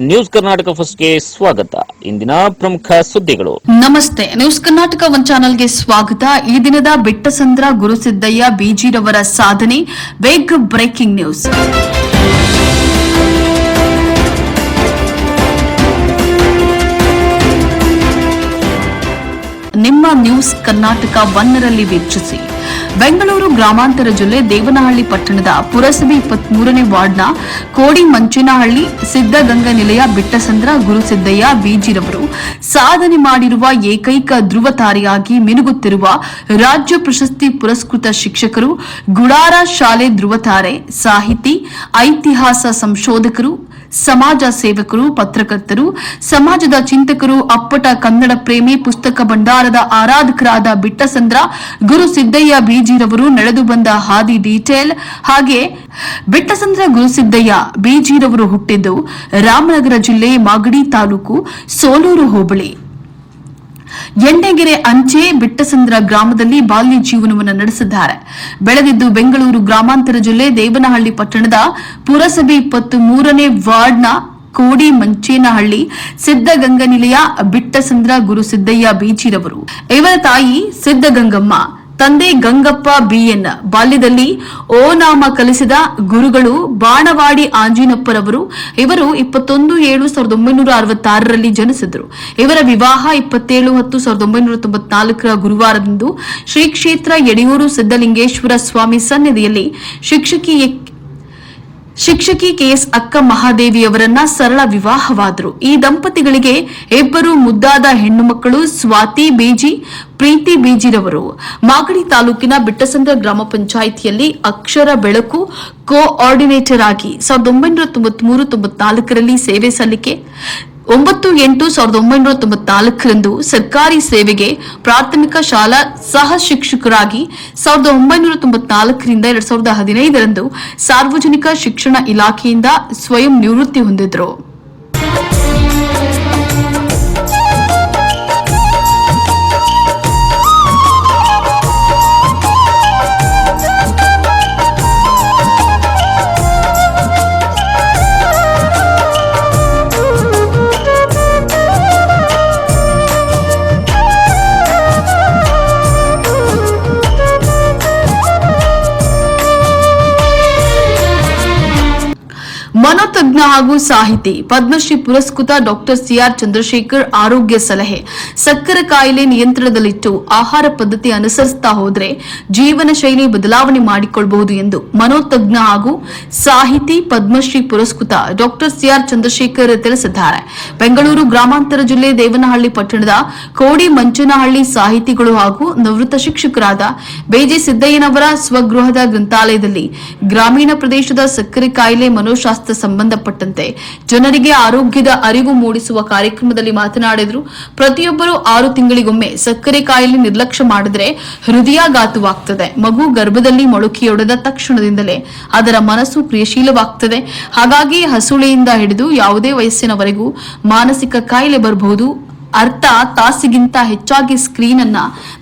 News Karnataka ಫಸ್ಟ್ಗೆ ಸ್ವಾಗತ. ಇಂದಿನ ಪ್ರಮುಖ ಸುದ್ದಿಗಳು. ನಮಸ್ತೆ. ನ್ಯೂಸ್ ಕರ್ನಾಟಕ ಒನ್ ಚಾನಲ್ಗೆ ಸ್ವಾಗತ. ಈ ದಿನದ ಬಿಟ್ಟಸಂದ್ರ ಗುರುಸಿದ್ದಯ್ಯ ಬಿಜಿರವರ ಸಾಧನೆ. ವೇಗ್ ಬ್ರೇಕಿಂಗ್ ನ್ಯೂಸ್. ನಿಮ್ಮ ನ್ಯೂಸ್ ಕರ್ನಾಟಕ ಒನ್ನರಲ್ಲಿ ವೀಕ್ಷಿಸಿ. ಬೆಂಗಳೂರು ಗ್ರಾಮಾಂತರ ಜಿಲ್ಲೆ ದೇವನಹಳ್ಳಿ ಪಟ್ಟಣದ ಪುರಸಭೆ ಇಪ್ಪತ್ಮೂರನೇ ವಾರ್ಡ್ನ ಕೋಡಿ ಮಂಚೇನಹಳ್ಳಿ ಸಿದ್ದಗಂಗಾ ನಿಲಯ ಬಿಟ್ಟಸಂದ್ರ ಗುರುಸಿದ್ದಯ್ಯ ವಿಜಿರವರು ಸಾಧನೆ ಮಾಡಿರುವ ಏಕೈಕ ಧ್ರುವತಾರೆಯಾಗಿ ಮಿನುಗುತ್ತಿರುವ ರಾಜ್ಯ ಪ್ರಶಸ್ತಿ ಪುರಸ್ಕೃತ ಶಿಕ್ಷಕರು ಗುಡಾರ ಶಾಲೆ ಧ್ರುವತಾರೆ, ಸಾಹಿತಿ, ಐತಿಹಾಸ ಸಂಶೋಧಕರು ಸಮಾಜ ಸೇವಕರು, ಪತ್ರಕರ್ತರು, ಸಮಾಜದ ಚಿಂತಕರು, ಅಪ್ಪಟ ಕನ್ನಡ ಪ್ರೇಮಿ, ಪುಸ್ತಕ ಭಂಡಾರದ ಆರಾಧಕರಾದ ಬಿಟ್ಟಸಂದ್ರ, ಗುರು ಸಿದ್ದಯ್ಯ ಬೀಜಿರವರು ನಡೆದು ಬಂದ ಹಾದಿ ಡೀಟೇಲ್. ಹಾಗೆ ಬಿಟ್ಟಸಂದ್ರ ಗುರುಸಿದ್ದಯ್ಯ ಬೀಜಿರವರು ಹುಟ್ಟಿದ್ದು ರಾಮನಗರ ಜಿಲ್ಲೆ ಮಾಗಡಿ ತಾಲೂಕು ಸೋಲೂರು ಹೋಬಳಿ. ಎಣ್ಣೆಗೆರೆ ಅಂಚೆ ಬಿಟ್ಟಸಂದ್ರ ಗ್ರಾಮದಲ್ಲಿ ಬಾಲ್ಯ ಜೀವನವನ್ನು ನಡೆಸಿದ್ದಾರೆ. ಬೆಳೆದಿದ್ದು ಬೆಂಗಳೂರು ಗ್ರಾಮಾಂತರ ಜಿಲ್ಲೆ ದೇವನಹಳ್ಳಿ ಪಟ್ಟಣದ ಪುರಸಭೆ ಇಪ್ಪತ್ತು ಮೂರನೇ ವಾರ್ಡ್ನ ಕೋಡಿ ಮಂಚೇನಹಳ್ಳಿ ಸಿದ್ದಗಂಗಾ ನಿಲಯ ಬಿಟ್ಟಸಂದ್ರ ಗುರು ಸಿದ್ದಯ್ಯ ಬೀಚಿರವರು. ಇವರ ತಾಯಿ ಸಿದ್ದಗಂಗಮ್ಮ ತಂದೆ ಗಂಗಪ್ಪ ಬಿಎನ್ ಬಾಲ್ಯದಲ್ಲಿ ಓ ನಾಮ ಕಲಿಸಿದ ಗುರುಗಳು ಬಾಣವಾಡಿ ಆಂಜಿನಪ್ಪರವರು ಇವರು ಇಪ್ಪತ್ತೊಂದು ಏಳು ಸಾವಿರದ ಒಂಬೈನೂರ ಅರವತ್ತಾರರಲ್ಲಿ ಜನಿಸಿದರು. ಇವರ ವಿವಾಹ ಇಪ್ಪತ್ತೇಳು ಹತ್ತು ಸಾವಿರದ ಒಂಬೈನೂರ ತೊಂಬತ್ನಾಲ್ಕರ ಗುರುವಾರದಂದು ಶ್ರೀ ಕ್ಷೇತ್ರ ಯಡಿಯೂರು ಸಿದ್ದಲಿಂಗೇಶ್ವರ ಸ್ವಾಮಿ ಸನ್ನಿಧಿಯಲ್ಲಿ ಶಿಕ್ಷಕಿ ಶಿಕ್ಷಕಿ ಕೆಎಸ್ ಅಕ್ಕ ಮಹಾದೇವಿಯವರನ್ನ ಸರಳ ವಿವಾಹವಾದರು. ಈ ದಂಪತಿಗಳಿಗೆ ಇಬ್ಬರು ಮುದ್ದಾದ ಹೆಣ್ಣು ಮಕ್ಕಳು ಸ್ವಾತಿ ಬೀಜಿ, ಪ್ರೀತಿ ಬೀಜಿರವರು. ಮಾಗಡಿ ತಾಲೂಕಿನ ಬಿಟ್ಟಸಂದ್ರ ಗ್ರಾಮ ಪಂಚಾಯಿತಿಯಲ್ಲಿ ಅಕ್ಷರ ಬೆಳಕು ಕೋಆರ್ಡಿನೇಟರ್ ಆಗಿ ಸಾವಿರದ ಒಂಬೈನೂರ ತೊಂಬತ್ಮೂರು ತೊಂಬತ್ನಾಲ್ಕರಲ್ಲಿ ಸೇವೆ ಸಲ್ಲಿಕೆ. ಒಂಬತ್ತು ಎಂಟು ಸಾವಿರದ ಒಂಬೈನೂರ ತೊಂಬತ್ನಾಲ್ಕರಂದು ಸರ್ಕಾರಿ ಸೇವೆಗೆ ಪ್ರಾಥಮಿಕ ಶಾಲಾ ಸಹ ಶಿಕ್ಷಕರಾಗಿ ಸಾವಿರದ ಒಂಬೈನೂರ ತೊಂಬತ್ನಾಲ್ಕರಿಂದ ಎರಡ್ ಸಾವಿರದ ಹದಿನೈದರಂದು ಸಾರ್ವಜನಿಕ ಶಿಕ್ಷಣ ಇಲಾಖೆಯಿಂದ ಸ್ವಯಂ ನಿವೃತ್ತಿ ಹೊಂದಿದ್ರು ಮನೋತಜ್ಞ ಹಾಗೂ ಸಾಹಿತಿ, ಪದ್ಮಶ್ರೀ ಪುರಸ್ಕೃತ ಡಾಕ್ಟರ್ ಸಿಆರ್ ಚಂದ್ರಶೇಖರ್ ಆರೋಗ್ಯ ಸಲಹೆ, ಸಕ್ಕರೆ ಕಾಯಿಲೆ ನಿಯಂತ್ರಣದಲ್ಲಿಟ್ಟು ಆಹಾರ ಪದ್ಧತಿ ಅನುಸರಿಸ್ತಾ ಹೋದರೆ ಜೀವನ ಶೈಲಿ ಬದಲಾವಣೆ ಮಾಡಿಕೊಳ್ಳಬಹುದು ಎಂದು ಮನೋತಜ್ಞ ಹಾಗೂ ಸಾಹಿತಿ, ಪದ್ಮಶ್ರೀ ಪುರಸ್ಕೃತ ಡಾಕ್ಟರ್ ಸಿಆರ್ ಚಂದ್ರಶೇಖರ್ ತಿಳಿಸಿದ್ದಾರೆ. ಬೆಂಗಳೂರು ಗ್ರಾಮಾಂತರ ಜಿಲ್ಲೆ ದೇವನಹಳ್ಳಿ ಪಟ್ಟಣದ ಕೋಡಿ ಮಂಚನಹಳ್ಳಿ ಸಾಹಿತಿಗಳು ಹಾಗೂ ನಿವೃತ್ತ ಶಿಕ್ಷಕರಾದ ಬೇಜೆ ಸಿದ್ದಯ್ಯನವರ ಸ್ವಗೃಹದ ಗ್ರಂಥಾಲಯದಲ್ಲಿ ಗ್ರಾಮೀಣ ಪ್ರದೇಶದ ಸಕ್ಕರೆ ಕಾಯಿಲೆ ಮನೋಶಾಸ್ತ್ರ ಸಂಬಂಧಪಟ್ಟಂತೆ ಜನರಿಗೆ ಆರೋಗ್ಯದ ಅರಿವು ಮೂಡಿಸುವ ಕಾರ್ಯಕ್ರಮದಲ್ಲಿ ಮಾತನಾಡಿದರು. ಪ್ರತಿಯೊಬ್ಬರು ಆರು ತಿಂಗಳಿಗೊಮ್ಮೆ ಸಕ್ಕರೆ ಕಾಯಿಲೆ ನಿರ್ಲಕ್ಷ್ಯ ಮಾಡಿದರೆ ಹೃದಯಾಘಾತವಾಗ್ತದೆ. ಮಗು ಗರ್ಭದಲ್ಲಿ ಮೊಳಕೆಯೊಡೆದ ತಕ್ಷಣದಿಂದಲೇ ಅದರ ಮನಸ್ಸು ಕ್ರಿಯಾಶೀಲವಾಗ್ತದೆ. ಹಾಗಾಗಿ ಹಸುಳೆಯಿಂದ ಹಿಡಿದು ಯಾವುದೇ ವಯಸ್ಸಿನವರೆಗೂ ಮಾನಸಿಕ ಕಾಯಿಲೆ ಬರಬಹುದು. ಅರ್ಥ ತಾಸಿಗಿಂತ ಹೆಚ್ಚಾಗಿ ಸ್ಕ್ರೀನ್ ಅನ್ನ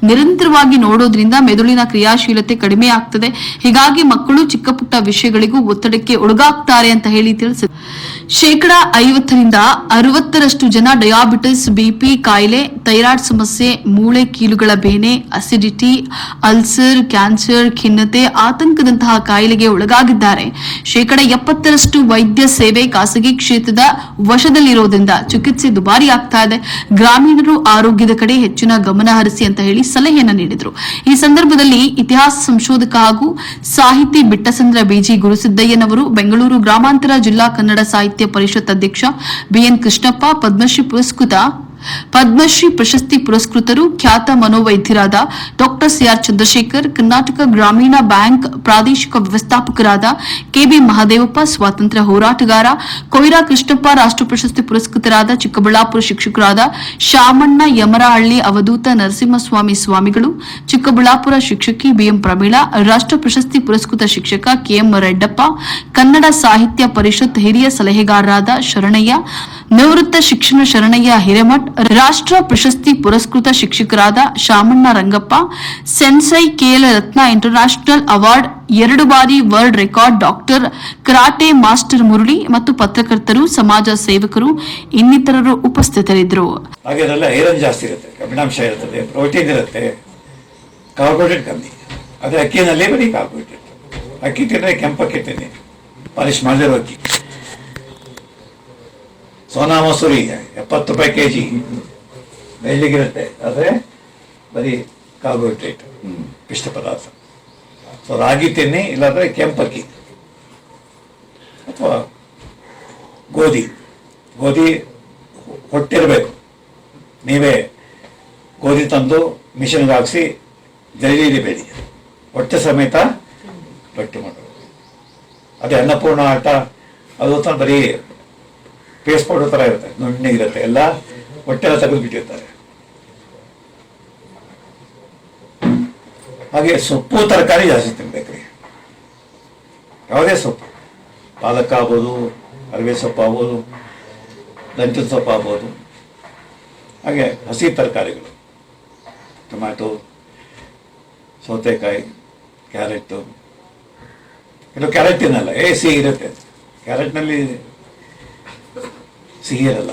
ನಿರಂತರವಾಗಿ ನೋಡೋದ್ರಿಂದ ಮೆದುಳಿನ ಕ್ರಿಯಾಶೀಲತೆ ಕಡಿಮೆ ಆಗ್ತದೆ. ಹೀಗಾಗಿ ಮಕ್ಕಳು ಚಿಕ್ಕ ಪುಟ್ಟ ವಿಷಯಗಳಿಗೂ ಒತ್ತಡಕ್ಕೆ ಒಳಗಾಗ್ತಾರೆ ಅಂತ ಹೇಳಿ ತಿಳಿಸಿದೆ. ಶೇಕಡ ಐವತ್ತರಿಂದ ಅರವತ್ತರಷ್ಟು ಜನ ಡಯಾಬಿಟಿಸ್ ಬಿಪಿ ಕಾಯಿಲೆ ಥೈರಾಯ್ಡ್ ಸಮಸ್ಯೆ, ಮೂಳೆ ಕೀಲುಗಳ ಬೇನೆ ಅಸಿಡಿಟಿ ಅಲ್ಸರ್ ಕ್ಯಾನ್ಸರ್ ಖಿನ್ನತೆ, ಆತಂಕದಂತಹ ಕಾಯಿಲೆಗೆ ಒಳಗಾಗಿದ್ದಾರೆ. ಶೇಕಡ ಎಪ್ಪತ್ತರಷ್ಟು ವೈದ್ಯ ಸೇವೆ ಖಾಸಗಿ ಕ್ಷೇತ್ರದ ವಶದಲ್ಲಿರೋದ್ರಿಂದ ಚಿಕಿತ್ಸೆ ದುಬಾರಿ ಆಗ್ತಾ ಇದೆ. ಗ್ರಾಮೀಣರು ಆರೋಗ್ಯದ ಕಡೆ ಹೆಚ್ಚಿನ ಗಮನ ಹರಿಸಿ ಅಂತ ಹೇಳಿ ಸಲಹೆಯನ್ನ ನೀಡಿದರು. ಈ ಸಂದರ್ಭದಲ್ಲಿ ಇತಿಹಾಸ ಸಂಶೋಧಕ ಹಾಗೂ ಸಾಹಿತಿ ಬಿಟ್ಟಸಂದ್ರ ಬಿಜಿ ಗುರುಸಿದ್ದಯ್ಯನವರು ಬೆಂಗಳೂರು ಗ್ರಾಮಾಂತರ ಜಿಲ್ಲಾ ಕನ್ನಡ ಸಾಹಿತ್ಯ ಪರಿಷತ್ ಅಧ್ಯಕ್ಷ ಬಿಎನ್ ಕೃಷ್ಣಪ್ಪ, ಪದ್ಮಶ್ರೀ ಪುರಸ್ಕೃತ ಪದ್ಮಶ್ರೀ ಪ್ರಶಸ್ತಿ ಪುರಸ್ಕೃತರು ಖ್ಯಾತ ಮನೋವೈದ್ಯರಾದ doctor C R Chandrashekhar, Karnataka Grameena bank ಪ್ರಾದೇಶಿಕ ವ್ಯವಸ್ಥಾಪಕರಾದ ಕೆಬಿ ಮಹದೇವಪ್ಪ, ಸ್ವಾತಂತ್ರ್ಯ ಹೋರಾಟಗಾರ, ಕೊಯ್ರಾ ಕೃಷ್ಣಪ್ಪ ರಾಷ್ಟ್ರ ಪ್ರಶಸ್ತಿ ಪುರಸ್ಕೃತರಾದ ಚಿಕ್ಕಬಳ್ಳಾಪುರ ಶಿಕ್ಷಕರಾದ ಶಾಮಣ್ಣ ಯಮರಹಳ್ಳಿ ಅವಧೂತ ನರಸಿಂಹಸ್ವಾಮಿ ಸ್ವಾಮಿಗಳು, ಚಿಕ್ಕಬಳ್ಳಾಪುರ ಶಿಕ್ಷಕಿ ಬಿಎಂ ಪ್ರಮೀಳಾ, ರಾಷ್ಟ್ರ ಪ್ರಶಸ್ತಿ ಪುರಸ್ಕೃತ ಶಿಕ್ಷಕ ಕೆಎಂ ರೆಡ್ಡಪ್ಪ, ಕನ್ನಡ ಸಾಹಿತ್ಯ ಪರಿಷತ್ ಹಿರಿಯ ಸಲಹೆಗಾರರಾದ ಶರಣಯ್ಯ ನಿವೃತ್ತ ಶಿಕ್ಷಣ ಶರಣಯ್ಯ ಹಿರೇಮಠ್, ರಾಷ್ಟ್ರ ಪ್ರಶಸ್ತಿ ಪುರಸ್ಕೃತ ಶಿಕ್ಷಕರಾದ Shamanna Rangappa, sensei KL Ratna international award, ಎರಡು ಬಾರಿ world record doctor, karate master Murali ಮತ್ತು ಪತ್ರಕರ್ತರು, ಸಮಾಜ ಸೇವಕರು ಇನ್ನಿತರರು ಉಪಸ್ಥಿತರಿದ್ದರು. ಜಾಸ್ತಿ ಇರುತ್ತೆ, ಕಬ್ಬಿಣಾಂಶ ಇರ್ತದೆ, ಪ್ರೋಟೀನ್ ಇರುತ್ತೆ ಬರೀ ಕಾರ್ಬೋಹೈಡ್ರೇಟ್ ಅಕ್ಕಿ ತಿಂದರೆ ಕೆಂಪಕ್ಕಿ ತಿನ್ನಿ, ಪಾಲಿಶ್ ಮಾಡಿರೋ ಅಕ್ಕಿ. ಸೋನಾ ಮಸೂರಿ ಎಪ್ಪತ್ತು ರೂಪಾಯಿ ಕೆ ಜಿ ಬೆಳ್ಳಿಗಿರುತ್ತೆ ಆದರೆ ಬರೀ ಕಾರ್ಬೋಹೈಡ್ರೇಟ್, ಪಿಷ್ಟ ಪದಾರ್ಥ. ಸೊ ರಾಗಿ ತಿನ್ನಿ, ಇಲ್ಲಾಂದರೆ ಕೆಂಪಕ್ಕಿ ಅಥವಾ ಗೋಧಿ. ಗೋಧಿ ಹೊಟ್ಟಿರಬೇಕು. ನೀವೇ ಗೋಧಿ ತಂದು ಮಿಷನ್ಗೆ ಹಾಕಿಸಿ ಜೈಲಿ ಬೇಡಿ. ಹೊಟ್ಟೆ ಸಮೇತ ರೊಟ್ಟಿ ಮಾಡಬೇಕು. ಅದೇ ಅನ್ನಪೂರ್ಣ ಆಟ, ಅದು ಬರೀ ಪೇಸ್ಟ್ ಪೌಡರ್ ಥರ ಇರುತ್ತೆ ನುಣ್ಣಗಿರುತ್ತೆ ಎಲ್ಲ ಹೊಟ್ಟೆಲ್ಲ ತೆಗೆದುಬಿಟ್ಟಿರ್ತಾರೆ ಹಾಗೆ ಸೊಪ್ಪು ತರಕಾರಿ ಜಾಸ್ತಿ ತಿನ್ಬೇಕ್ರಿ. ಯಾವುದೇ ಸೊಪ್ಪು. ಪಾಲಕ್ ಆಗ್ಬೋದು, ಅರಿವೆ ಸೊಪ್ಪು ಆಗ್ಬೋದು ದಂಚಿನ ಸೊಪ್ಪು ಆಗ್ಬೋದು. ಹಾಗೆ ಹಸಿ ತರಕಾರಿಗಳು. ಟೊಮ್ಯಾಟೊ, ಸೌತೆಕಾಯಿ, ಕ್ಯಾರೆಟು. ಕೆಲವು ಕ್ಯಾರೆಟ್ ತಿನ್ನಲ್ಲ ಎ ಸಿ ಇರುತ್ತೆ. ಕ್ಯಾರೆಟ್ನಲ್ಲಿ ಸಿಹಿ ಇರಲ್ಲ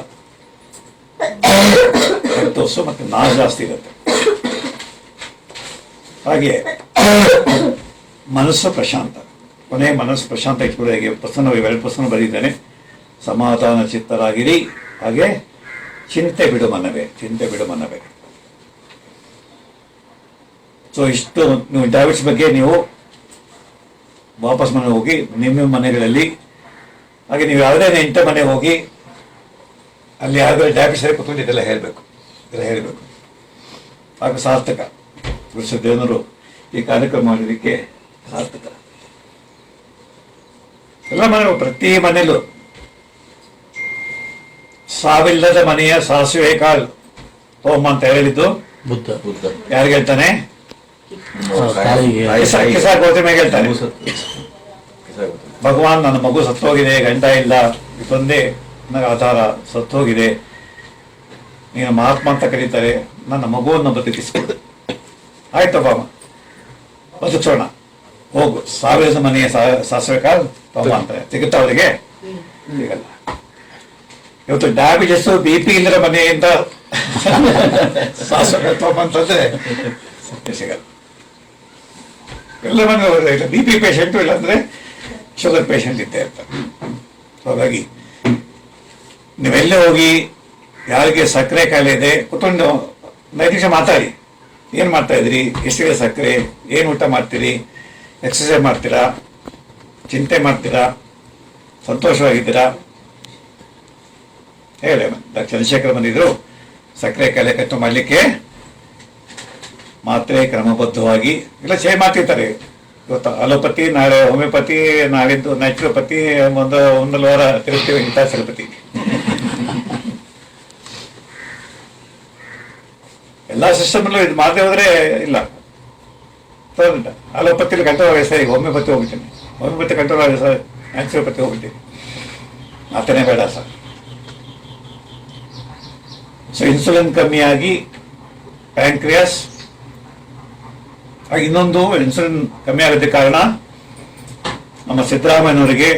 ಲ್ಯಾಕ್ಟೋಸು ಮತ್ತು ನಾರು ಜಾಸ್ತಿ ಇರುತ್ತೆ. ಹಾಗೆ ಮನಸ್ಸು ಪ್ರಶಾಂತ. ಕೊನೆ ಮನಸ್ಸು ಪ್ರಶಾಂತ ಇಟ್ಕೊಳ್ಳಿ ಹಾಗೆ, ಪ್ರಸನ್ನ ಎರಡು ಪ್ರಸನ್ನ ಬರೀತಾನೆ. ಸಮಾಧಾನ ಚಿತ್ತರಾಗಿರಿ. ಹಾಗೆ ಚಿಂತೆ ಬಿಡು ಮನವೇ, ಚಿಂತೆ ಬಿಡು ಮನವೇ. ಸೊ ಇಷ್ಟು ನೀವು ಡಯಾಬಿಟ್ಸ್ ಬಗ್ಗೆ ನೀವು ವಾಪಸ್ ಮನೆ ಹೋಗಿ, ನಿಮ್ಮ ಮನೆಗಳಲ್ಲಿ. ಹಾಗೆ ನೀವು ಯಾವುದೇ ನೆಂಟ ಮನೆ ಹೋಗಿ ಅಲ್ಲಿ ಯಾವ್ದಾದ್ರು ಡಯಾಬಿಟ್ಸ್ ಸರಿ ಕೂತ್ಕೊಂಡು ಇದೆಲ್ಲ ಹೇಳಬೇಕು. ಇದೆಲ್ಲ ಹೇಳಬೇಕು. ಹಾಗೂ ಸಾರ್ಥಕ. ಗುರುಸದೇವನರು ಈ ಕಾರ್ಯಕ್ರಮ ಮಾಡೋದಕ್ಕೆ ಸಾರ್ಥಕ. ಎಲ್ಲ ಮನೆ ಪ್ರತಿ ಮನೆಯಲ್ಲೂ. ಸಾವಿಲ್ಲದ ಮನೆಯ ಸಾಸಿವೆ ಕಾಳು. ಹೋಮ ಅಂತ ಹೇಳಿದ್ದು. ಬುದ್ಧ. ಬುದ್ಧ. ಯಾರು ಹೇಳ್ತಾನೆ? ಕಿಸ ಹೇಳ್ತಾನೆ. ಭಗವಾನ್ ನನ್ನ ಮಗು ಸತ್ತೋಗಿದೆ ಗಂಡ ಇಲ್ಲ. ಇದೊಂದೇ ನನಗೆ ಆಧಾರ ಸತ್ತೋಗಿದೆ. ನೀನು ಮಹಾತ್ಮ ಅಂತ ಕರೀತಾರೆ. ನನ್ನ ಮಗುವನ್ನು ಬದುಕಿಸ್ಕೊಡು ಆಯ್ತಪ್ಪ ಬದುಕೋಣ ಹೋಗು. ಸಾವಿರದ ಮನೆಯ ಸಾಸಿವೆ ಕಾಲ್ ತಮ್ಮ ಅಂತಾರೆ ಸಿಗುತ್ತಾ ಅವರಿಗೆ? ಸಿಗಲ್ಲ ಇವತ್ತು ಡಯಾಬಿಟಿಸ್ ಬಿ ಪಿ ಇಲ್ಲದ ಮನೆಯಿಂದ ಸಾಸಿವೆ ತಗೊಂಬಂತಂದ್ರೆ ಸಿಗಲ್ಲ. ಎಲ್ಲ ಮನೆ ಬಿ ಪಿ ಪೇಷಂಟು ಇಲ್ಲಾಂದ್ರೆ ಶುಗರ್ ಪೇಷಂಟ್ ಇದ್ದೇ ಇರ್ತಾರೆ. ಹಾಗಾಗಿ ನೀವೆಲ್ಲೇ ಹೋಗಿ ಯಾರಿಗೆ ಸಕ್ಕರೆ ಕಾಯಿಲೆ ಇದೆ ಕುತ್ಕೊಂಡು ಒಂದು ಮಾತಾಡಿ. ಏನು ಮಾಡ್ತಾ ಇದ್ರಿ? ಎಷ್ಟಿದೆ ಸಕ್ಕರೆ? ಏನು ಊಟ ಮಾಡ್ತೀರಿ? ಎಕ್ಸಸೈಸ್ ಮಾಡ್ತೀರಾ? ಚಿಂತೆ ಮಾಡ್ತೀರಾ? ಸಂತೋಷವಾಗಿದ್ದೀರಾ? ಹೇಳಿ ಚಂದ್ರಶೇಖರ್ ಬಂದಿದ್ರು. ಸಕ್ಕರೆ ಕಾಯಿಲೆ ಕಟ್ಟು ಮಾಡಲಿಕ್ಕೆ ಮಾತ್ರೆ ಕ್ರಮಬದ್ಧವಾಗಿ ಇಲ್ಲ ಚೇಂಜ್ ಮಾಡ್ತಿರ್ತಾರೆ. ಇವತ್ತು ಅಲೋಪತಿ, ನಾಳೆ ಹೋಮಿಯೋಪತಿ, ನಾಳಿದ್ದು ನ್ಯಾಚುರೋಪತಿ ಒಂದು ಒಂದು ವಾರ ತಿರುಗ್ತೀವಿ ಹಿತಾಸಲಪತಿ ಎಲ್ಲ ಸಿಸ್ಟಮಲ್ಲೂ ಇದು ಮಾಡದೆ ಹೋದ್ರೆ ಇಲ್ಲ. ತಗೊಂಡ ಅಲೋಪತಿಲಿ ಕಂಟ್ರೋಲ್ ಆಗಿದೆ ಸರಿ ಹೋಮಿಯೋಪತಿ ಹೋಗ್ಬಿಟ್ಟಿನಿ ಹೋಮಿಯೋಪತಿ ಕಂಟ್ರೋಲ್ ಆಗಿದೆ ಸರ್ ನ್ಯಾಚುರೋಪತಿ ಹೋಗ್ಬಿಟ್ಟಿನಿ ಮಾತನೇ ಬೇಡ ಸರ್. ಸೊ ಇನ್ಸುಲಿನ್ ಕಮ್ಮಿಯಾಗಿ ಪ್ಯಾಂಕ್ರಿಯಾಸ್ ಇನ್ನೊಂದು ಇನ್ಸುಲಿನ್ ಕಮ್ಮಿ ಆಗೋದಕ್ಕೆ ಕಾರಣ ನಮ್ಮ ಸಿದ್ದರಾಮಯ್ಯನವರಿಗೆ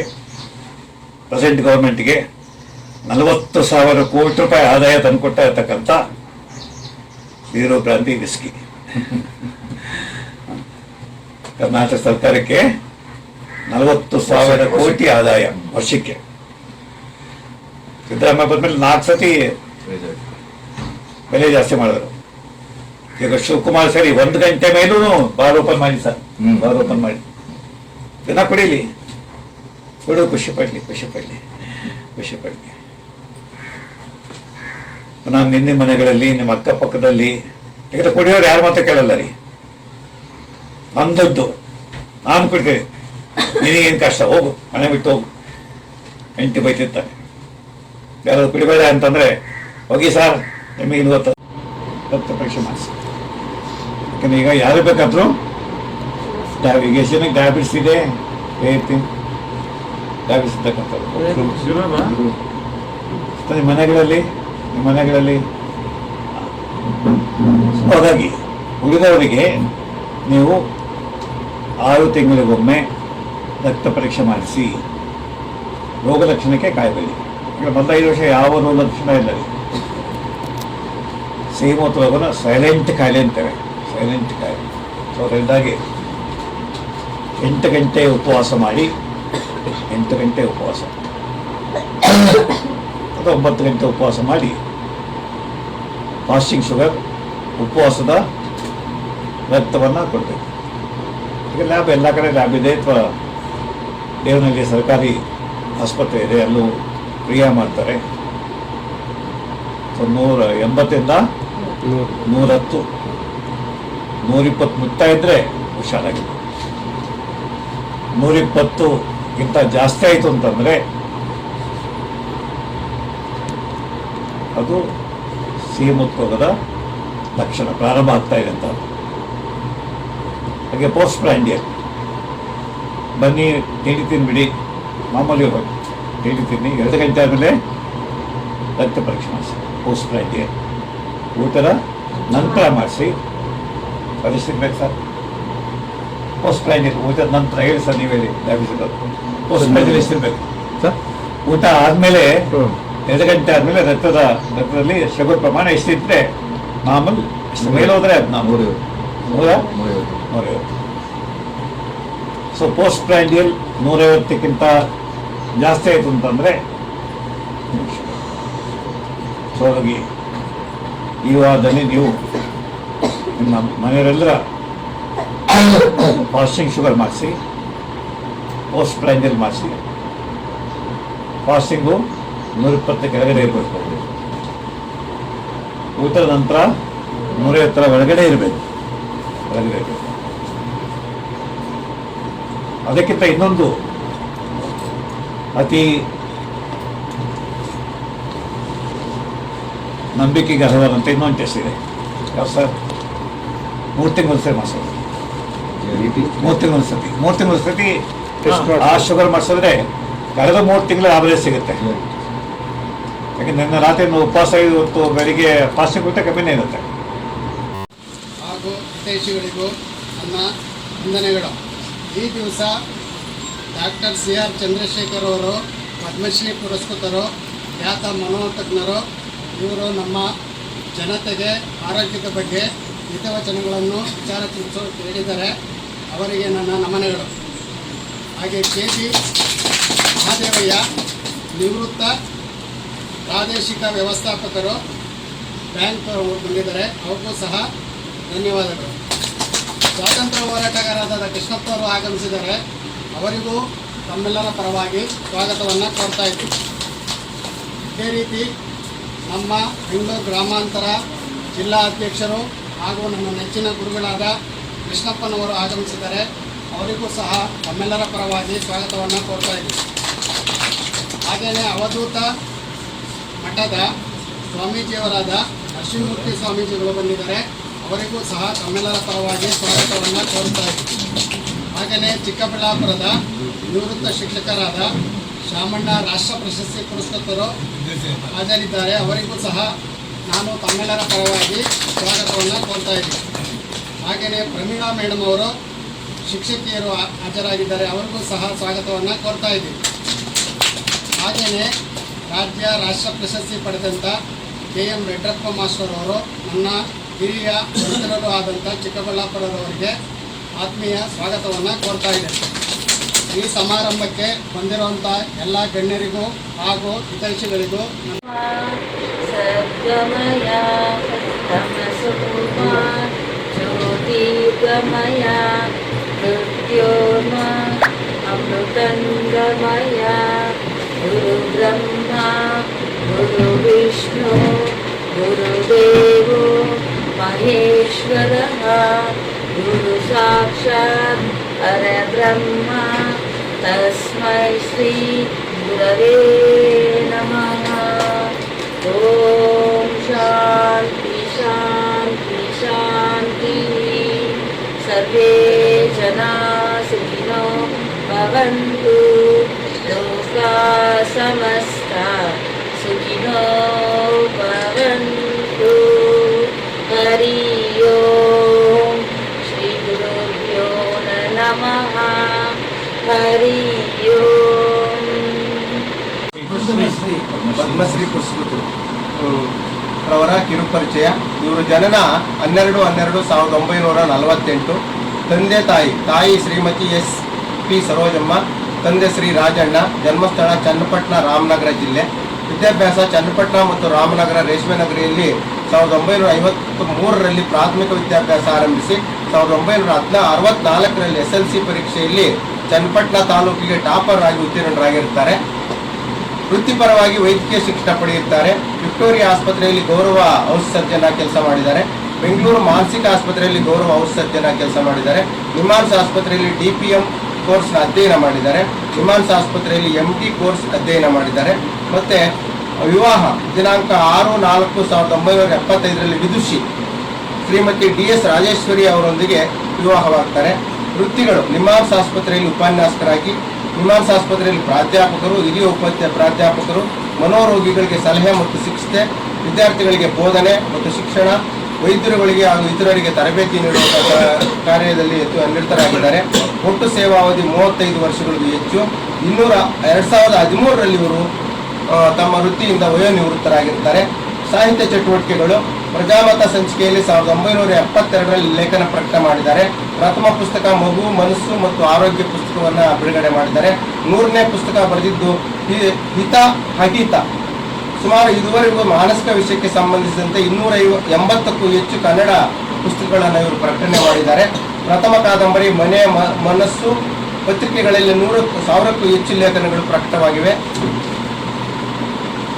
ಪ್ರೆಸೆಂಟ್ ಗೌರ್ಮೆಂಟ್ಗೆ ನಲವತ್ತು ಸಾವಿರ ಕೋಟಿ ರೂಪಾಯಿ ಆದಾಯ ತಂದುಕೊಡ್ತಾ ಇರ್ತಕ್ಕಂಥ ವೀರೋ ಕ್ರಾಂತಿ ವಿಸ್ಕಿ ಕರ್ನಾಟಕ ಸರ್ಕಾರಕ್ಕೆ ನಲವತ್ತು ಸಾವಿರ ಕೋಟಿ ಆದಾಯ ವರ್ಷಕ್ಕೆ. ಸಿದ್ದರಾಮಯ್ಯ ಬಂದ್ಮೇಲೆ ನಾಲ್ಕು ಸತಿ ಬೆಲೆ ಜಾಸ್ತಿ ಮಾಡಿದ್ರು. ಈಗ ಶಿವಕುಮಾರ್ ಸರಿ ಒಂದು ಗಂಟೆ ಮೇಲೂ ಬಾರ್ ಓಪನ್ ಮಾಡಿ ಸರ್. ಬಾರ್ ಓಪನ್ ಮಾಡಿ. ದಿನ ಕುಡೀಲಿ. ಕುಡಿದು ಖುಷಿ ಪಡ್ಲಿ ಖುಷಿ ಪಡ್ಲಿ ಖುಷಿ ಪಡ್ಲಿ. ನಾನು ನಿನ್ನೆ ಮನೆಗಳಲ್ಲಿ ನಿಮ್ಮ ಅಕ್ಕಪಕ್ಕದಲ್ಲಿ ಯಾಕಂದ್ರೆ ಕುಡಿಯೋರು ಯಾರು ಮಾತ್ರ ಕೇಳಲ್ಲ ರೀ. ನಂದದ್ದು ನಾನು ಕೊಡ್ತೇನೆ. ನಿನಗೇನು ಕಷ್ಟ? ಹೋಗು ಮನೆ ಬಿಟ್ಟು ಹೋಗು. ಹೆಂಡತಿ ಬೈತಿರ್ತಾನೆ. ಯಾರಾದ್ರು ಕುಡಿಬೇಡ ಅಂತಂದ್ರೆ ಹೋಗಿ ಸರ್ ನಿಮಗೆ ಇದು ಗೊತ್ತ ಪರೀಕ್ಷೆ ಮಾಡಿಸಿ. ಯಾಕಂದ್ರೆ ಈಗ ಯಾರು ಬೇಕಾದ್ರು ಈಗ ಎಷ್ಟು ಜನಕ್ಕೆ ಡಯಾಬಿಟಿಸ್ ಇದೆ ಹೇಳ್ತೀನಿ ಡಯಾಬಿಟಿಸ್ ಇರ್ತಕ್ಕಂಥವ್ರು ನಿಮ್ಮ ಮನೆಗಳಲ್ಲಿ ಮನೆಗಳಲ್ಲಿ. ಹಾಗಾಗಿ ಉಳಿದವರಿಗೆ ನೀವು ಆರು ತಿಂಗಳಿಗೊಮ್ಮೆ ರಕ್ತ ಪರೀಕ್ಷೆ ಮಾಡಿಸಿ, ರೋಗ ಲಕ್ಷಣಕ್ಕೆ ಕಾಯಬೇಡಿ. ಈಗ ಮೊದಲೈದು ವರ್ಷ ಯಾವ ರೋಗ ಲಕ್ಷಣ ಇಲ್ಲ ಸಿಹಿಮೂತ್ರ ರೋಗನ ಸೈಲೆಂಟ್ ಕಾಯಿಲೆ ಅಂತಾರೆ. ಸೈಲೆಂಟ್ ಕಾಯಿಲೆ. ಸೊ ಅದರಿಂದಾಗಿ ಎಂಟು ಗಂಟೆ ಉಪವಾಸ ಮಾಡಿ, ಎಂಟು ಗಂಟೆ ಉಪವಾಸ. ಅಥವಾ ಒಂಬತ್ತು ಗಂಟೆ ಉಪವಾಸ ಮಾಡಿ ಫಾಸ್ಟಿಂಗ್ ಶುಗರ್ ಉಪವಾಸದ ರಕ್ತವನ್ನು ಕೊಡಬೇಕು ಈಗ ಲ್ಯಾಬ್ ಎಲ್ಲ ಕಡೆ ಲ್ಯಾಬ್ ಇದೆ, ಅಥವಾ ದೇವನಲ್ಲಿ ಸರ್ಕಾರಿ ಆಸ್ಪತ್ರೆ ಇದೆ, ಅಲ್ಲೂ ಕ್ರಿಯಾ ಮಾಡ್ತಾರೆ. ಸೊ, ನೂರ ಎಂಬತ್ತಿಂದ ನೂರತ್ತು. ನೂರಿಪ್ಪತ್ತು ಮುಕ್ತ ಇದ್ದರೆ ಹುಷಾರಾಗಿದೆ ನೂರಿಪ್ಪತ್ತುಗಿಂತ ಜಾಸ್ತಿ ಆಯಿತು ಅಂತಂದರೆ ಅದು ಸಿಹಿ ರೋಗದ ಲಕ್ಷಣ ಪ್ರಾರಂಭ ಆಗ್ತಾ ಇದೆ ಅಂತ. ಹಾಗೆ ಪೋಸ್ಟ್ ಬ್ರ್ಯಾಂಡಿಯರ್ ಬನ್ನಿ ತಿಂಡಿ ತಿನ್ಬಿಡಿ ಮಾಮೂಲಿ ಹೋಗಿ ತಿಂಡಿ ತಿನ್ನಿ ಎರಡು ಗಂಟೆ ಆದಮೇಲೆ ರಕ್ತ ಪರೀಕ್ಷೆ ಮಾಡಿಸಿ ಪೋಸ್ಟ್ ಬ್ರ್ಯಾಂಡಿಯರ್ ಊಟದ ನಂತರ ಮಾಡಿಸಿ. ಪರಿಸ್ಥಿತಿ ಸರ್? ಪೋಸ್ಟ್ ಬ್ರ್ಯಾಂಡಿಯರ್ ಊಟದ ನಂತರ. ಹೇಳಿ ಸರ್ ನೀವು ಹೇಳಿ. ಲ್ಯಾಬಿಸಿದ ಪೋಸ್ಟ್ ಬ್ರ್ಯಾಂಡಿಯರ್ ಎಷ್ಟಿರ್ಬೇಕು ಸರ್? ಊಟ ಆದಮೇಲೆ ಎರಡು ಗಂಟೆ ಆದಮೇಲೆ ರಕ್ತದ ರಕ್ತದಲ್ಲಿ ಶುಗರ್ ಪ್ರಮಾಣ ಎಷ್ಟಿದ್ರೆ ಮಾಮೂಲಿ ಅಷ್ಟು ಮೇಲೆ ಹೋದ್ರೆ ಅದು ನಾವು ಮೂರು. ನೂರ ನೂರೈವತ್ತು ಸೊ ಪೋಸ್ಟ್ ಪ್ರಾಂಡಿಯಲ್ ನೂರೈವತ್ತಕ್ಕಿಂತ ಜಾಸ್ತಿ ಆಯಿತು ಅಂತಂದರೆ ಸೊ ಹಾಗಾಗಿ ಈ ವಾರದಲ್ಲಿ ನೀವು ನಿಮ್ಮ ಮನೆಯವರೆಲ್ಲರ ಫಾಸ್ಟಿಂಗ್ ಶುಗರ್ ಮಾಡಿಸಿ ಪೋಸ್ಟ್ ಪ್ರಾಂಡಿಯಲ್ ಮಾಡಿಸಿ ಫಾಸ್ಟಿಂಗು ನೂರಿಪ್ಪತ್ತು ಕೆಳಗಡೆ ಇರಬೇಕು. ಊಟದ ನಂತರ ನೂರೈವತ್ತರ ಒಳಗಡೆ ಇರಬೇಕು. ಒಳಗಡೆ ಇರಬೇಕು. ಅದಕ್ಕಿಂತ ಇನ್ನೊಂದು ಅತಿ ನಂಬಿಕೆಗೆ ಅರ್ಹವಾದಂಥ ಇನ್ನೊಂದು ಟೆಸ್ಟ್ ಇದೆ. ಯಾವ ಸರ್? ಮೂರು ತಿಂಗಳ ಸರಿ ಮಾಡಿಸೋದು. ಮೂರು ತಿಂಗಳು ಸತಿ ಮೂರು ತಿಂಗಳು ಸತಿ ಆ ಶುಗರ್ ಮಾಡಿಸಿದ್ರೆ ಕಳೆದ ಮೂರು ತಿಂಗಳ ಆವರೇಜ್ ಸಿಗುತ್ತೆ. ಯಾಕೆ ನಿನ್ನೆ ರಾತ್ರಿ ಉಪವಾಸ ಇವತ್ತು ಬೆಳಿಗ್ಗೆ ಫಾಸ್ಟಿಂಗ್ ಊಟ ಕಮ್ಮಿನೇ ಇರುತ್ತೆ. ಹಾಗೂ ಹಿತೈಷಿಗಳಿಗೂ ನನ್ನ ವಂದನೆಗಳು. ಈ ದಿವಸ ಡಾಕ್ಟರ್ ಸಿ ಆರ್ ಚಂದ್ರಶೇಖರ್ ಅವರು, ಪದ್ಮಶ್ರೀ ಪುರಸ್ಕೃತರು, ಖ್ಯಾತ ಮನೋತಜ್ಞರು, ಇವರು ನಮ್ಮ ಜನತೆಗೆ ಆರೋಗ್ಯದ ಬಗ್ಗೆ ಹಿತವಚನಗಳನ್ನು ವಿಚಾರ ತಿಳಿಸೋ ಹೇಳಿದ್ದಾರೆ. ಅವರಿಗೆ ನನ್ನ ನಮನೆಗಳು. ಹಾಗೆ ಕೆ ಜಿ ಮಹಾದೇವಯ್ಯ ನಿವೃತ್ತ ಪ್ರಾದೇಶಿಕ ವ್ಯವಸ್ಥಾಪಕರು ಬ್ಯಾಂಕ್ ಬಂದಿದ್ದಾರೆ. ಅವರಿಗೂ ಸಹ ಧನ್ಯವಾದಗಳು. ಸ್ವಾತಂತ್ರ್ಯ ಹೋರಾಟಗಾರರಾದ ಕೃಷ್ಣಪ್ಪ ಅವರು ಆಗಮಿಸಿದ್ದಾರೆ. ಅವರಿಗೂ ತಮ್ಮೆಲ್ಲರ ಪರವಾಗಿ ಸ್ವಾಗತವನ್ನು ಕೊಡ್ತಾ ಇದ್ದೀವಿ ಇದೇ ರೀತಿ ನಮ್ಮ ಬೆಂಗಳೂರು ಗ್ರಾಮಾಂತರ ಜಿಲ್ಲಾ ಅಧ್ಯಕ್ಷರು ಹಾಗೂ ನಮ್ಮ ನೆಚ್ಚಿನ ಗುರುಗಳಾದ ಕೃಷ್ಣಪ್ಪನವರು ಆಗಮಿಸಿದ್ದಾರೆ. ಅವರಿಗೂ ಸಹ ತಮ್ಮೆಲ್ಲರ ಪರವಾಗಿ ಸ್ವಾಗತವನ್ನು ಕೋರ್ತಾ ಇದ್ದೀವಿ ಹಾಗೆಯೇ ಅವಧೂತ ಮಠದ ಸ್ವಾಮೀಜಿಯವರಾದ ನರಸಿಂಹಮೂರ್ತಿ ಸ್ವಾಮೀಜಿಗಳು ಬಂದಿದ್ದಾರೆ. ಅವರಿಗೂ ಸಹ ತಮ್ಮೆಲ್ಲರ ಪರವಾಗಿ ಸ್ವಾಗತವನ್ನು ಕೋರುತ್ತಾ ಇದ್ದೀವಿ ಹಾಗೆಯೇ ಚಿಕ್ಕಬಳ್ಳಾಪುರದ ನಿವೃತ್ತ ಶಿಕ್ಷಕರಾದ ಶಾಮಣ್ಣ ರಾಷ್ಟ್ರ ಪ್ರಶಸ್ತಿ ಪುರಸ್ಕೃತರು ಹಾಜರಿದ್ದಾರೆ. ಅವರಿಗೂ ಸಹ ನಾನು ತಮ್ಮೆಲ್ಲರ ಪರವಾಗಿ ಸ್ವಾಗತವನ್ನು ಕೋರ್ತಾ ಇದ್ದೀನಿ. ಹಾಗೆಯೇ ಪ್ರಮೀಳಾ ಮೇಡಮ್ ಅವರು ಶಿಕ್ಷಕಿಯರು ಹಾಜರಾಗಿದ್ದಾರೆ. ಅವರಿಗೂ ಸಹ ಸ್ವಾಗತವನ್ನು ಕೋರ್ತಾ ಇದ್ದೀವಿ ಹಾಗೆಯೇ ರಾಜ್ಯ ರಾಷ್ಟ್ರ ಪ್ರಶಸ್ತಿ ಪಡೆದಂಥ ಕೆ ಎಂ ರೆಡ್ಡಪ್ಪ ಮಾಸ್ಟರ್ ಅವರು, ನನ್ನ ಹಿರಿಯ ಮಿತ್ರರು ಆದಂಥ ಚಿಕ್ಕಬಳ್ಳಾಪುರದವರಿಗೆ ಆತ್ಮೀಯ ಸ್ವಾಗತವನ್ನು ಕೋರ್ತಾ ಇದೆ ಈ ಸಮಾರಂಭಕ್ಕೆ ಬಂದಿರುವಂಥ ಎಲ್ಲ ಗಣ್ಯರಿಗೂ ಹಾಗೂ ಹಿತೈಷಿಗಳಿಗೂ ಜ್ಯೋತಿರ್ಗಮಯ ಮೃತ್ಯೋರ್ಮ गुरुब्रह्मा, गुरुविष्णु, गुरुदेवो, महेश्वरः, गुरुसाक्षात् परब्रह्मा, तस्मै श्री गुरवे नमः। ॐ शान्ति शान्ति, शान्तिः। सर्वे जना सुखिनो भवन्तु। ಸಮಸ್ತ ಸುಖಿನೋ ಭವಂತು. ಹರಿ ಓಂ ಶ್ರೀ ಗುರುಭ್ಯೋ ನಮಃ. ಹರಿ ಓಂ ಶ್ರೀ ಪದ್ಮಶ್ರೀ ಪುರಸ್ಕೃತರು. ರವರ ಕಿರುಪರಿಚಯ. ಇವರು ಜನನ ಹನ್ನೆರಡು ಹನ್ನೆರಡು ಸಾವಿರದ ಒಂಬೈನೂರ ನಲವತ್ತೆಂಟು. ತಂದೆ ತಾಯಿ ತಾಯಿ ಶ್ರೀಮತಿ ಎಸ್ ಪಿ ಸರೋಜಮ್ಮ. ತಂದೆ ಶ್ರೀ ರಾಜಣ್ಣ, ಜನ್ಮಸ್ಥಳ ಚನ್ನಪಟ್ಟಣ, ರಾಮನಗರ ಜಿಲ್ಲೆ. ವಿದ್ಯಾಭ್ಯಾಸ ಚನ್ನಪಟ್ಟಣ ಮತ್ತು ರಾಮನಗರ ರೇಷ್ಮೆ ನಗರಿಯಲ್ಲಿ ಸಾವಿರದ ಒಂಬೈನೂರ ಐವತ್ತು ಮೂರರಲ್ಲಿ ಪ್ರಾಥಮಿಕ ವಿದ್ಯಾಭ್ಯಾಸ ಆರಂಭಿಸಿ, ಸಾವಿರದ ಒಂಬೈನೂರ ಹದಿನಾ ಅರವತ್ನಾಲ್ಕರಲ್ಲಿ ಎಸ್ ಎಲ್ ಸಿ ಪರೀಕ್ಷೆಯಲ್ಲಿ ಚನ್ನಪಟ್ಟಣ ತಾಲೂಕಿಗೆ ಟಾಪರ್ ಆಗಿ ಉತ್ತೀರ್ಣರಾಗಿರುತ್ತಾರೆ ವೃತ್ತಿಪರವಾಗಿ ವೈದ್ಯಕೀಯ ಶಿಕ್ಷಣ ಪಡೆಯುತ್ತಾರೆ. ವಿಕ್ಟೋರಿಯಾ ಆಸ್ಪತ್ರೆಯಲ್ಲಿ ಗೌರವ ಔಷಧಿಯನ್ನ ಕೆಲಸ ಮಾಡಿದ್ದಾರೆ. ಬೆಂಗಳೂರು ಮಾನಸಿಕ ಆಸ್ಪತ್ರೆಯಲ್ಲಿ ಗೌರವ ಔಷಧಿಯನ್ನ ಕೆಲಸ ಮಾಡಿದ್ದಾರೆ. ನಿಮಾನ್ಸ್ ಆಸ್ಪತ್ರೆಯಲ್ಲಿ ಡಿ ಪಿ ಎಂ ಕೋರ್ಸ್ನ ಅಧ್ಯಯನ ಮಾಡಿದ್ದಾರೆ. ನಿಮಾನ್ಸ್ ಆಸ್ಪತ್ರೆಯಲ್ಲಿ ಎಂ ಟಿ ಕೋರ್ಸ್ ಅಧ್ಯಯನ ಮಾಡಿದ್ದಾರೆ. ಮತ್ತೆ ವಿವಾಹ, ದಿನಾಂಕ ಆರು ನಾಲ್ಕು ಸಾವಿರದ ಒಂಬೈನೂರ ಎಪ್ಪತ್ತೈದರಲ್ಲಿ ವಿದುಷಿ ಶ್ರೀಮತಿ ಡಿ ಎಸ್ ರಾಜೇಶ್ವರಿ ಅವರೊಂದಿಗೆ ವಿವಾಹವಾಗ್ತಾರೆ. ವೃತ್ತಿಗಳು ನಿಮಾನ್ಸ್ ಆಸ್ಪತ್ರೆಯಲ್ಲಿ ಉಪನ್ಯಾಸಕರಾಗಿ ನಿಮಾನ್ಸ್ ಆಸ್ಪತ್ರೆಯಲ್ಲಿ ಪ್ರಾಧ್ಯಾಪಕರು, ಹಿರಿಯ ಉಪಾಧ್ಯ ಪ್ರಾಧ್ಯಾಪಕರು, ಮನೋರೋಗಿಗಳಿಗೆ ಸಲಹೆ ಮತ್ತು ಶಿಕ್ಷೆ ವಿದ್ಯಾರ್ಥಿಗಳಿಗೆ ಬೋಧನೆ ಮತ್ತು ಶಿಕ್ಷಣ ವೈದ್ಯರುಗಳಿಗೆ ಹಾಗೂ ಇತರರಿಗೆ ತರಬೇತಿ ನೀಡುವ ಕಾರ್ಯದಲ್ಲಿ ನಿರತರಾಗಿದ್ದಾರೆ ಒಟ್ಟು ಸೇವಾವಧಿ ಮೂವತ್ತೈದು ವರ್ಷಗಳಿಗೂ ಹೆಚ್ಚು. ಇನ್ನೂರ ಎರಡು ಸಾವಿರದ ಹದಿಮೂರರಲ್ಲಿ ಇವರು ತಮ್ಮ ವೃತ್ತಿಯಿಂದ ವಯೋನಿವೃತ್ತರಾಗಿರ್ತಾರೆ ಸಾಹಿತ್ಯ ಚಟುವಟಿಕೆಗಳು ಪ್ರಜಾಮತ ಸಂಚಿಕೆಯಲ್ಲಿ ಸಾವಿರದ ಒಂಬೈನೂರ ಎಪ್ಪತ್ತೆರಡರಲ್ಲಿ ಲೇಖನ ಪ್ರಕಟ ಮಾಡಿದ್ದಾರೆ. ಪ್ರಥಮ ಪುಸ್ತಕ ಮಗು, ಮನಸ್ಸು ಮತ್ತು ಆರೋಗ್ಯ ಪುಸ್ತಕವನ್ನು ಬಿಡುಗಡೆ ಮಾಡಿದ್ದಾರೆ. ಮೂರನೇ ಪುಸ್ತಕ ಬರೆದಿದ್ದು ಹಿತ ಅಹಿತ ಸುಮಾರು ಇದುವರೆಗೂ ಮಾನಸಿಕ ವಿಷಯಕ್ಕೆ ಸಂಬಂಧಿಸಿದಂತೆ ಇನ್ನೂರ ಎಂಬತ್ತಕ್ಕೂ ಹೆಚ್ಚು ಕನ್ನಡ ಪುಸ್ತಕಗಳನ್ನು ಇವರು ಪ್ರಕಟಣೆ ಮಾಡಿದ್ದಾರೆ. ಪ್ರಥಮ ಕಾದಂಬರಿ, ಮನೆ, ಮ- ಮನಸ್ಸು, ಪತ್ರಿಕೆಗಳಲ್ಲಿ ನೂರ ಸಾವಿರಕ್ಕೂ ಹೆಚ್ಚು ಲೇಖನಗಳು ಪ್ರಕಟವಾಗಿವೆ.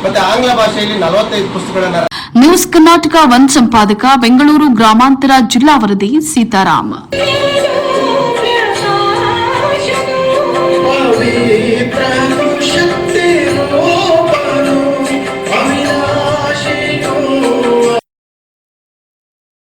ಮತ್ತೆ ಆಂಗ್ಲ ಭಾಷೆಯಲ್ಲಿ ನಲವತ್ತೈದು ಪುಸ್ತಕಗಳನ್ನು ನ್ಯೂಸ್ ಕರ್ನಾಟಕ ಒನ್ ಸಂಪಾದಕ, ಬೆಂಗಳೂರು ಗ್ರಾಮಾಂತರ ಜಿಲ್ಲಾ ವರದಿ, ಸೀತಾರಾಮ್.